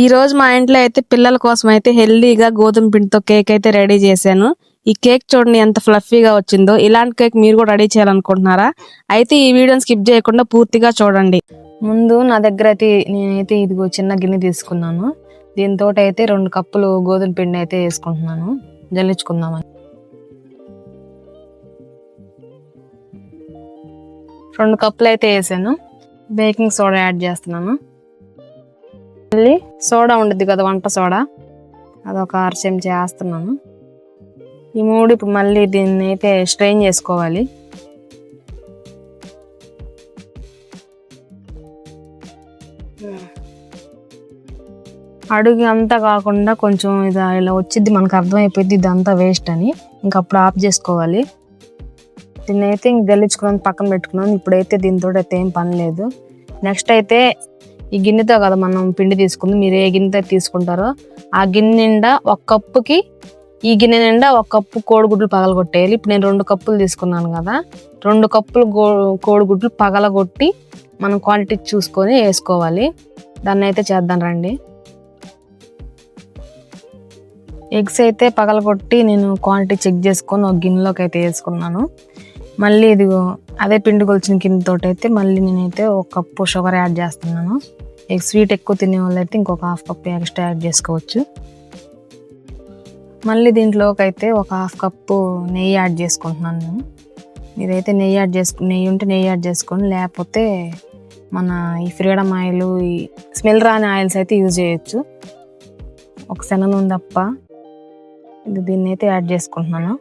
ఈ రోజు మా ఇంట్లో అయితే పిల్లల కోసం అయితే హెల్దీగా గోధుమ పిండితో కేక్ అయితే రెడీ చేశాను. ఈ కేక్ చూడండి ఎంత ఫ్లఫీగా వచ్చిందో. ఇలాంటి కేక్ మీరు కూడా రెడీ చేయాలనుకుంటున్నారా? అయితే ఈ వీడియోని స్కిప్ చేయకుండా పూర్తిగా చూడండి. ముందు నా దగ్గర అయితే నేనైతే ఇదిగో చిన్న గిన్నె తీసుకున్నాను. దీంతో అయితే రెండు కప్పులు గోధుమ పిండి అయితే వేసుకుంటున్నాను. జల్లించుకుందామని. రెండు కప్పులు అయితే వేసాను. బేకింగ్ సోడా యాడ్ చేస్తున్నాను. మళ్ళీ సోడా ఉండద్ది కదా వంట సోడా. అదొక ఆరు చెంచా వేస్తున్నాను. ఈ మూడు ఇప్పుడు మళ్ళీ దీన్ని అయితే స్ట్రెయిన్ చేసుకోవాలి. అడుగు అంతా కాకుండా కొంచెం ఇది ఇలా వచ్చింది మనకు అర్థమైపోయింది ఇదంతా వేస్ట్ అని. ఇంకా అప్పుడు ఆఫ్ చేసుకోవాలి. దీన్ని అయితే ఇంక గెలిచుకున్నాను పక్కన పెట్టుకున్నాను. ఇప్పుడైతే దీంతో అయితే ఏం పని లేదు. నెక్స్ట్ అయితే ఈ గిన్నెతో కదా మనం పిండి తీసుకుంది. మీరు ఏ గిన్నెతో తీసుకుంటారో ఆ గిన్నె నిండా ఒక కప్పుకి ఈ గిన్నె నిండా ఒక కప్పు కోడిగుడ్లు పగలగొట్టేయాలి. ఇప్పుడు నేను రెండు కప్పులు తీసుకున్నాను కదా. రెండు కప్పులు గో కోడిగుడ్లు పగలగొట్టి మనం క్వాంటిటీ చూసుకొని వేసుకోవాలి. దాన్ని అయితే చేద్దాం రండి. ఎగ్స్ అయితే పగలగొట్టి నేను క్వాంటిటీ చెక్ చేసుకొని ఒక గిన్నెలోకి అయితే వేసుకున్నాను. మళ్ళీ ఇదిగో అదే పిండి కొలిచిన కింద తోటైతే మళ్ళీ నేనైతే ఒక కప్పు షుగర్ యాడ్ చేస్తున్నాను. ఇక స్వీట్ ఎక్కువ తినే వాళ్ళైతే ఇంకొక హాఫ్ కప్ ఎక్స్ట్రా యాడ్ చేసుకోవచ్చు. మళ్ళీ దీంట్లోకి అయితే ఒక హాఫ్ కప్పు నెయ్యి యాడ్ చేసుకుంటున్నాను నేను. మీరైతే నెయ్యి యాడ్ చేసుకు నెయ్యి ఉంటే నెయ్యి యాడ్ చేసుకోండి. లేకపోతే మన ఈ ఫ్రీడమ్ ఆయిల్ ఈ స్మెల్ రాని ఆయిల్స్ అయితే యూజ్ చేయొచ్చు. ఒక శనగ ఉందప్ప ఇది దీన్ని అయితే యాడ్ చేసుకుంటున్నాను.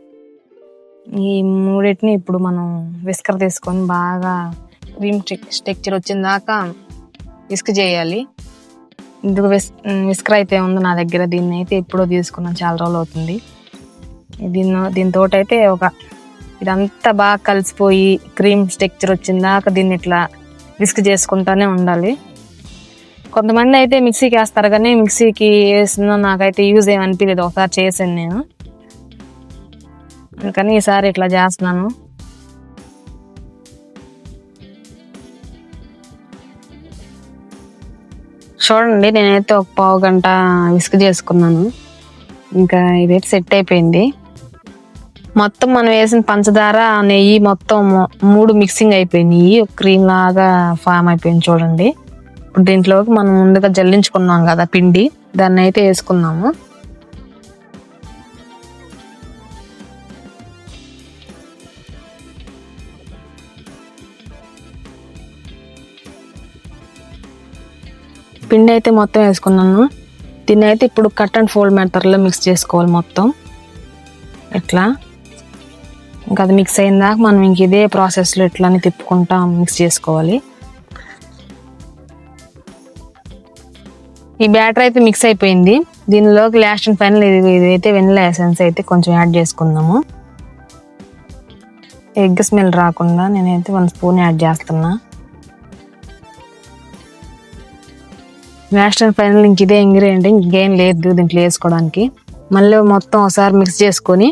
ఈ మూడింటిని ఇప్పుడు మనం విస్కర్ తీసుకొని బాగా క్రీమ్ స్ట్రక్చర్ వచ్చిన దాకా విస్క్ చేయాలి. ఇందుకు విస్ విస్కర్ అయితే ఉంది నా దగ్గర. దీన్ని అయితే ఎప్పుడో తీసుకున్నాను చాలా రోజులు అవుతుంది. దీన్ని దీంతో అయితే ఒక ఇదంతా బాగా కలిసిపోయి క్రీమ్ స్ట్రక్చర్ వచ్చిన దాకా దీన్ని ఇట్లా విస్క్ చేసుకుంటానే ఉండాలి. కొంతమంది అయితే మిక్సీకి వేస్తారు కానీ మిక్సీకి వేసిన నాకైతే యూజ్ ఏమి ఒకసారి చేశాను నేను. అందుకని ఈసారి ఇట్లా చేస్తున్నాను. చూడండి నేనైతే ఒక పావు గంట విసుగు చేసుకున్నాను. ఇంకా ఇదైతే సెట్ అయిపోయింది. మొత్తం మనం వేసిన పంచదార నెయ్యి మొత్తం మూడు మిక్సింగ్ అయిపోయినాయి ఒక క్రీమ్ లాగా ఫామ్ అయిపోయింది చూడండి. ఇప్పుడు దీంట్లోకి మనం ముందుగా జల్లించుకున్నాం కదా పిండి దాన్ని అయితే వేసుకున్నాము. పిండి అయితే మొత్తం వేసుకున్నాను. దీన్ని అయితే ఇప్పుడు కట్ అండ్ ఫోల్డ్ మెథడ్లో మిక్స్ చేసుకోవాలి మొత్తం. ఇట్లా ఇంకా అది మిక్స్ అయిన దాకా మనం ఇంక ఇదే ప్రాసెస్లో ఇట్లానే తిప్పుకుంటా మిక్స్ చేసుకోవాలి. ఈ బ్యాటర్ అయితే మిక్స్ అయిపోయింది. దీనిలోకి లాస్ట్ అండ్ ఫైనల్ ఇది ఇదైతే వెనిలా ఎసెన్స్ అయితే కొంచెం యాడ్ చేసుకుందాము. ఎగ్ స్మెల్ రాకుండా నేనైతే వన్ స్పూన్ యాడ్ చేస్తున్నా. నేషనల్ ఫైనల్ ఇంక ఇదే ఇంగ్రీడియంట్ ఇంకేం లేదు దీంట్లో వేసుకోవడానికి. మళ్ళీ మొత్తం ఒకసారి మిక్స్ చేసుకొని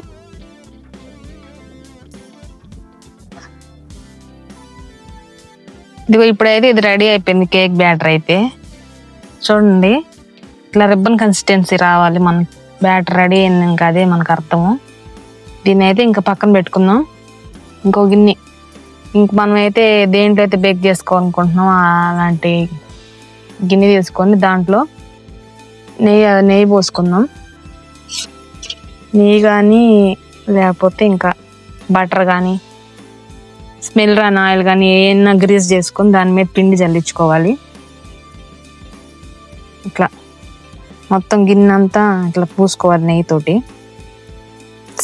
ఇదిగో ఇప్పుడైతే ఇది రెడీ అయిపోయింది కేక్ బ్యాటర్ అయితే. చూడండి. ఇట్లా రిబ్బన్ కన్సిస్టెన్సీ రావాలి. మన బ్యాటర్ రెడీ అయింది ఇంకా అదే మనకు అర్థము. దీన్ని అయితే ఇంకా పక్కన పెట్టుకుందాం. ఇంకో గిన్నె. ఇంక మనం అయితే దేంట్లో అయితే బేక్ చేసుకోవాలనుకుంటున్నాం అలాంటి గిన్నె తీసుకొని దాంట్లో నెయ్యి నెయ్యి పోసుకుందాం. నెయ్యి కానీ లేకపోతే ఇంకా బటర్ కానీ స్మెల్ రాని ఆయిల్ కానీ ఏమన్నా గ్రీస్ చేసుకొని దాని మీద పిండి చల్లించుకోవాలి. ఇట్లా మొత్తం గిన్నె అంతా ఇట్లా పూసుకోవాలి నెయ్యితోటి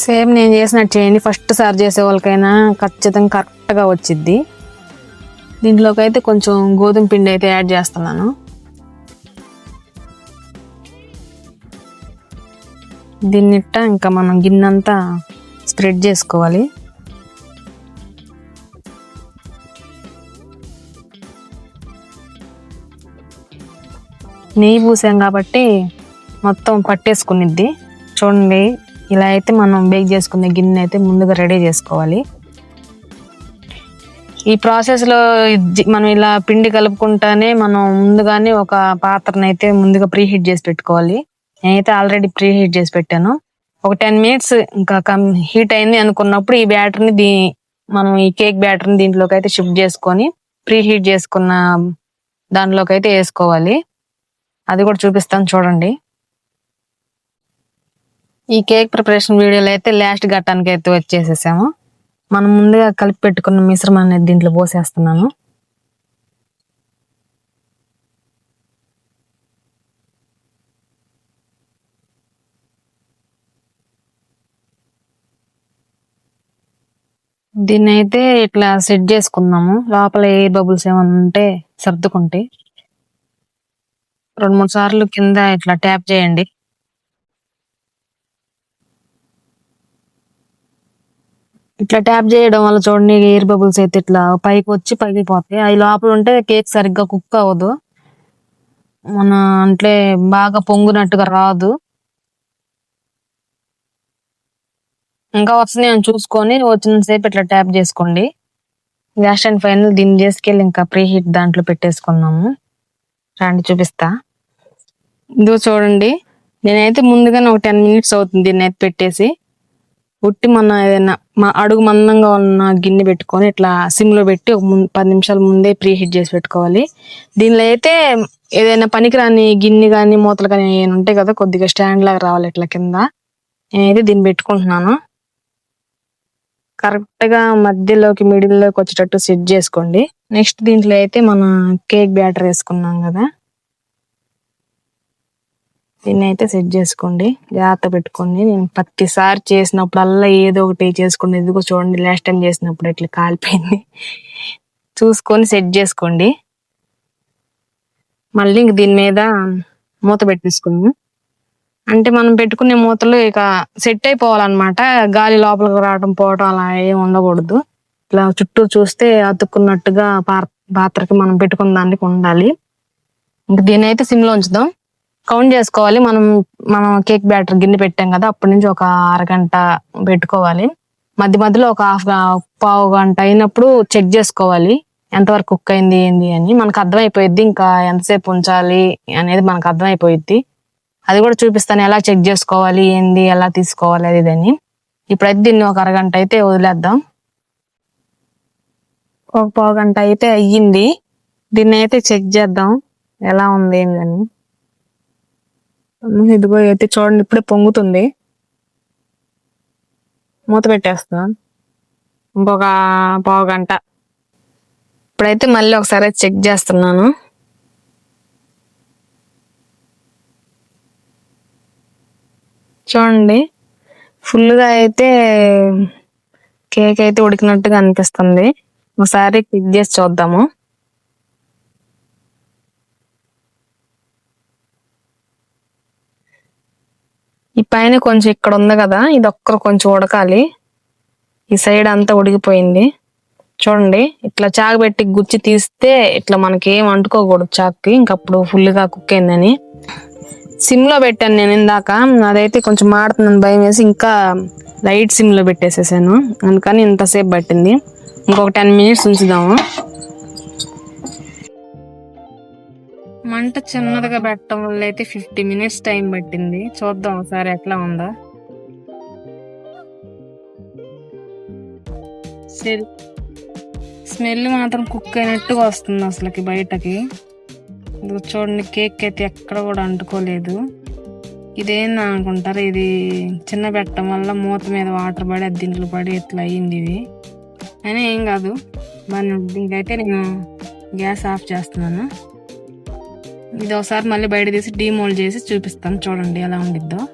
సేమ్ నేను చేసినట్టు చేయండి. ఫస్ట్ సారి చేసే వాళ్ళకైనా ఖచ్చితంగా కరెక్ట్గా వచ్చిద్ది. దీంట్లోకి అయితే కొంచెం గోధుమ పిండి అయితే యాడ్ చేస్తున్నాను. దీన్నిట్ట ఇంకా మనం గిన్నెంతా స్ప్రెడ్ చేసుకోవాలి. నెయ్యి పూసాం కాబట్టి మొత్తం పట్టేసుకునిద్ది. చూడండి ఇలా అయితే మనం బేక్ చేసుకునే గిన్నె అయితే ముందుగా రెడీ చేసుకోవాలి. ఈ ప్రాసెస్లో మనం ఇలా పిండి కలుపుకుంటానే మనం ముందుగానే ఒక పాత్రనైతే అయితే ముందుగా ప్రీ హీట్ చేసి పెట్టుకోవాలి. నేనైతే ఆల్రెడీ ప్రీ హీట్ చేసి పెట్టాను. ఒక టెన్ మినిట్స్ ఇంకా హీట్ అయింది అనుకున్నప్పుడు ఈ బ్యాటర్ని దీ మనం ఈ కేక్ బ్యాటర్ని దీంట్లోకి అయితే షిఫ్ట్ చేసుకొని ప్రీ హీట్ చేసుకున్న దాంట్లోకి అయితే వేసుకోవాలి. అది కూడా చూపిస్తాను చూడండి. ఈ కేక్ ప్రిపరేషన్ వీడియోలో అయితే లాస్ట్ ఘట్టానికి అయితే వచ్చేసేసాము. మనం ముందుగా కలిపి పెట్టుకున్న మిశ్రమాన్ని అనేది దీంట్లో పోసేస్తున్నాను. దీన్ని అయితే ఇట్లా సెట్ చేసుకుందాము. లోపల ఎయిర్ బబుల్స్ ఏమైనా ఉంటే సర్దుకుంటే. రెండు మూడు సార్లు కింద ఇట్లా ట్యాప్ చేయండి. ఇట్లా ట్యాప్ చేయడం వల్ల చూడండి ఎయిర్ బబుల్స్ అయితే ఇట్లా పైకి వచ్చి పైకి పోతాయి అవి లోపల ఉంటే కేక్ సరిగ్గా కుక్ అవ్వదు. మన అంటే బాగా పొంగునట్టుగా రాదు. ఇంకా వస్తున్నాయి అని చూసుకొని వచ్చిన సేపు ఇట్లా ట్యాప్ చేసుకోండి. లాస్ట్ అండ్ ఫైనల్ దీన్ని చేసుకెళ్ళి ఇంకా ప్రీ హీట్ దాంట్లో పెట్టేసుకున్నాము రండి చూపిస్తా. ఇదో చూడండి. నేనైతే ముందుగానే ఒక టెన్ మినిట్స్ అవుతుంది దీన్ని అయితే పెట్టేసి. ఉట్టి మన ఏదైనా మా అడుగు మందంగా ఉన్న గిన్నె పెట్టుకొని ఇట్లా సిమ్లో పెట్టి ఒక పది నిమిషాల ముందే ప్రీ హీట్ చేసి పెట్టుకోవాలి. దీనిలో అయితే ఏదైనా పనికిరాని గిన్నె కానీ మూతలు కానీ ఏమైనా ఉంటాయి కదా కొద్దిగా స్టాండ్ లాగా రావాలి ఇట్లా కింద. నేనైతే దీన్ని పెట్టుకుంటున్నాను. కరెక్ట్గా మధ్యలోకి మిడిల్లోకి వచ్చేటట్టు సెట్ చేసుకోండి. నెక్స్ట్ దీంట్లో అయితే మన కేక్ బ్యాటర్ వేసుకున్నాం కదా. దీన్ని అయితే సెట్ చేసుకోండి. జాగ్రత్త పెట్టుకోండి. నేను ప్రతిసారి చేసినప్పుడల్లా ఏదో ఒకటి చేసుకోండి ఎందుకో చూడండి లాస్ట్ టైం చేసినప్పుడు ఇట్లా కాలిపోయింది. చూసుకొని సెట్ చేసుకోండి. మళ్ళీ ఇంక దీని మీద మూత పెట్టేసుకున్నాము అంటే మనం పెట్టుకునే మూతలు ఇక సెట్ అయిపోవాలన్నమాట. గాలి లోపలికి రావడం పోవడం అలా ఏం ఉండకూడదు. ఇట్లా చుట్టూ చూస్తే అతుక్కున్నట్టుగా పార్- పాత్రకి మనం పెట్టుకున్న దానికి ఉండాలి. ఇంకా దీని అయితే సిమ్లో ఉంచుదాం. కౌంట్ చేసుకోవాలి. మనం మనం కేక్ బ్యాటర్ గిన్నె పెట్టాం కదా అప్పటి నుంచి ఒక అరగంట పెట్టుకోవాలి. మధ్య మధ్యలో ఒక హాఫ్ పావు గంట అయినప్పుడు చెక్ చేసుకోవాలి. ఎంతవరకు కుక్ అయింది ఏంది అని. మనకు అర్థమైపోయిద్ది ఇంకా ఎంతసేపు ఉంచాలి అనేది మనకు అర్థమైపోయింది అది కూడా చూపిస్తాను. ఎలా చెక్ చేసుకోవాలి ఏంది ఎలా తీసుకోవాలి అది ఇది ఇప్పుడైతే దీన్ని ఒక అరగంట అయితే వదిలేద్దాం. ఒక పావు గంట అయితే అయ్యింది. దీన్ని అయితే చెక్ చేద్దాం. ఎలా ఉంది ఏంటని ఇదిగో అయితే చూడండి ఇప్పుడే పొంగుతుంది. మూత పెట్టేస్తాం ఇంకొక పావు గంట. ఇప్పుడైతే మళ్ళీ ఒకసారి చెక్ చేస్తున్నాను. చూడండి. ఫుల్గా అయితే కేక్ అయితే ఉడికినట్టుగా అనిపిస్తుంది. ఒకసారి క్లిక్ చేసి చూద్దాము. ఈ పైన కొంచెం ఇక్కడ ఉంది కదా ఇది ఒక్కరు కొంచెం ఉడకాలి. ఈ సైడ్ అంతా ఉడికిపోయింది. చూడండి ఇట్లా చాకు పెట్టి గుచ్చి తీస్తే ఇట్లా మనకి ఏం అంటుకోకూడదు చాక్కి. ఇంకప్పుడు ఫుల్గా కుక్ అయిందని. సిమ్లో పెట్టాను నేను ఇందాక. అదైతే కొంచెం మాడుతుందని భయం వేసి ఇంకా లైట్ సిమ్లో పెట్టేసేసాను. అందుకని ఇంతసేపు పట్టింది. ఇంకొక టెన్ మినిట్స్ ఉంచుదాము. మంట చిన్నదిగా పెట్టడం వల్ల అయితే ఫిఫ్టీ మినిట్స్ టైం పట్టింది. చూద్దాం ఒకసారి ఎట్లా ఉందా. స్మెల్ స్మెల్ మాత్రం కుక్ అయినట్టుగా వస్తుంది అసలుకి బయటకి. చూడండి కేక్ అయితే ఎక్కడ కూడా అంటుకోలేదు. ఇదేంది అనుకుంటారు ఇది చిన్న పెట్టడం వల్ల మూత మీద వాటర్ పడి అది దీంట్లో పడి ఇట్లా అయ్యింది ఇది. అయినా ఏం కాదు మరి దీనికైతే నేను గ్యాస్ ఆఫ్ చేస్తున్నాను. ఇది ఒకసారి మళ్ళీ బయట తీసి డీమోల్డ్ చేసి చూపిస్తాను చూడండి ఎలా ఉండిద్దో.